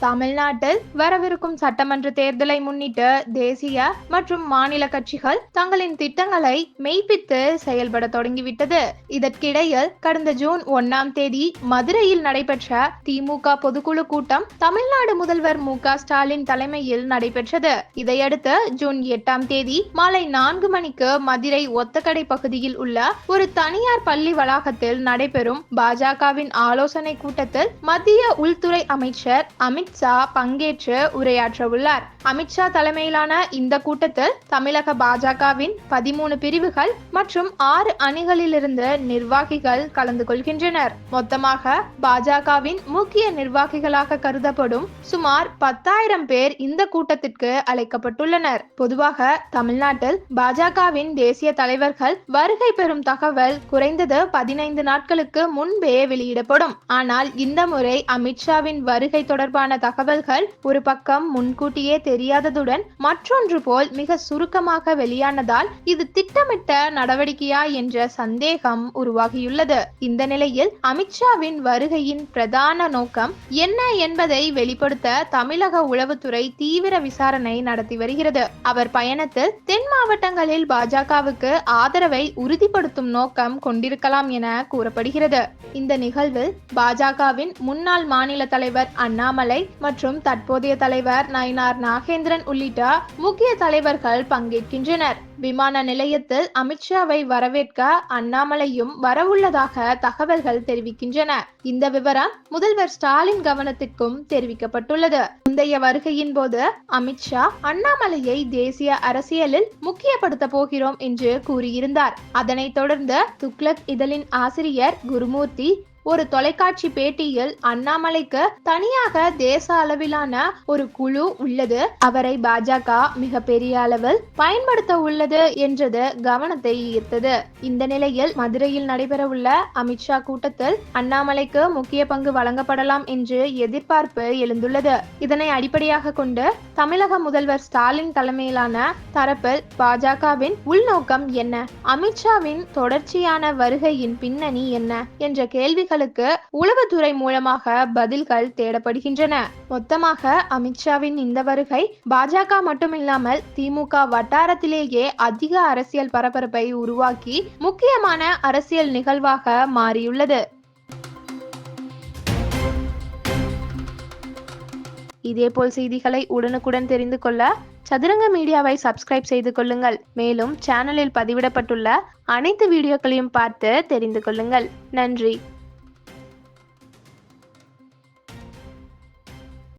தமிழ்நாட்டில் வரவிருக்கும் சட்டமன்ற தேர்தலை முன்னிட்டு தேசிய மற்றும் மாநில கட்சிகள் தங்களின் திட்டங்களை மெய்ப்பித்து செயல்பட தொடங்கிவிட்டது. இதற்கிடையில் கடந்த ஜூன் ஒன்னாம் தேதி மதுரையில் நடைபெற்ற திமுக பொதுக்குழு கூட்டம் தமிழ்நாடு முதல்வர் மு க ஸ்டாலின் தலைமையில் நடைபெற்றது. இதையடுத்து ஜூன் எட்டாம் தேதி மாலை நான்கு மணிக்கு மதுரை ஒத்தக்கடை பகுதியில் உள்ள ஒரு தனியார் பள்ளி வளாகத்தில் நடைபெறும் பாஜகவின் ஆலோசனை கூட்டத்தில் மத்திய உள்துறை அமைச்சர் அமித்ஷா பங்கேற்று உரையாற்ற உள்ளார் அமித்ஷா தலைமையிலான இந்த கூட்டத்தில் தமிழக பாஜகவின் பதிமூணு பிரிவுகள் மற்றும் ஆறு அணிகளிலிருந்து நிர்வாகிகள் கலந்து கொள்கின்றனர். மொத்தமாக பாஜகவின் முக்கிய நிர்வாகிகளாக கருதப்படும் சுமார் பத்தாயிரம் பேர் இந்த கூட்டத்திற்கு அழைக்கப்பட்டுள்ளனர். பொதுவாக தமிழ்நாட்டில் பாஜகவின் தேசிய தலைவர்கள் வருகை பெறும் தகவல் குறைந்தது பதினைந்து நாட்களுக்கு முன்பே வெளியிடப்படும். ஆனால் இந்த முறை அமித்ஷாவின் வருகை தொடர்பான தகவல்கள் ஒரு பக்கம் முன்கூட்டியே தெரியாததுடன் மற்றொன்று போல் மிக சுருக்கமாக வெளியானதால் இது திட்டமிட்ட நடவடிக்கையா என்ற சந்தேகம் உருவாகியுள்ளது. இந்த நிலையில் அமித்ஷாவின் வருகையின் பிரதான நோக்கம் என்ன என்பதை வெளிப்படுத்த தமிழக உளவுத்துறை தீவிர விசாரணை நடத்தி வருகிறது. அவர் பயணத்தில் தென் மாவட்டங்களில் பாஜகவுக்கு ஆதரவை உறுதிப்படுத்தும் நோக்கம் கொண்டிருக்கலாம் என கூறப்படுகிறது. இந்த நிகழ்வில் பாஜகவின் முன்னாள் மாநில தலைவர் அண்ணாமலை மற்றும் தற்போதைய தலைவர் நயினார் நாகேந்திரன் உள்ளிட்ட முக்கிய தலைவர்கள் பங்கேற்கின்றனர். விமான நிலையத்தில் அமித்ஷாவை வரவேற்க அண்ணாமலையும் வரவுள்ளதாக தகவல்கள் தெரிவிக்கின்றன. இந்த விவரம் முதல்வர் ஸ்டாலின் கவனத்திற்கும் தெரிவிக்கப்பட்டுள்ளது. முந்தைய வருகையின் போது அமித்ஷா அண்ணாமலையை தேசிய அரசியலில் முக்கியப்படுத்த போகிறோம் என்று கூறியிருந்தார். அதனைத் தொடர்ந்து துக்ளக் இதழின் ஆசிரியர் குருமூர்த்தி ஒரு தொலைக்காட்சி பேட்டியில் அண்ணாமலைக்கு தனியாக தேச அளவிலான ஒரு குழு உள்ளது. அவரை பாஜக மிக பெரிய அளவில் பயன்படுத்த உள்ளது என்றது கவனத்தை ஈர்த்தது. இந்த நிலையில் மதுரையில் நடைபெறவுள்ள அமித்ஷா கூட்டத்தில் அண்ணாமலைக்கு முக்கிய பங்கு வழங்கப்படலாம் என்று எதிர்பார்ப்பு எழுந்துள்ளது. இதனை அடிப்படையாக கொண்டு தமிழக முதல்வர் ஸ்டாலின் தலைமையிலான தரப்பில் பாஜகவின் உள்நோக்கம் என்ன? அமித்ஷாவின் தொடர்ச்சியான வருகையின் பின்னணி என்ன? என்ற கேள்விகள் கேள்விகளுக்கு உளவுத்துறை மூலமாக பதில்கள் தேடப்படுகின்றன. மொத்தமாக அமித்ஷாவின் இந்த வருகை பாஜக மட்டுமில்லாமல் திமுக வட்டாரத்திலேயே அதிக அரசியல் பரபரப்பை உருவாக்கி முக்கியமான அரசியல் நிகழ்வாக மாறியுள்ளது. இதேபோல் செய்திகளை உடனுக்குடன் தெரிந்து கொள்ள சதுரங்க மீடியாவை சப்ஸ்கிரைப் செய்து கொள்ளுங்கள். மேலும் சேனலில் பதிவிடப்பட்டுள்ள அனைத்து வீடியோக்களையும் பார்த்து தெரிந்து கொள்ளுங்கள். நன்றி.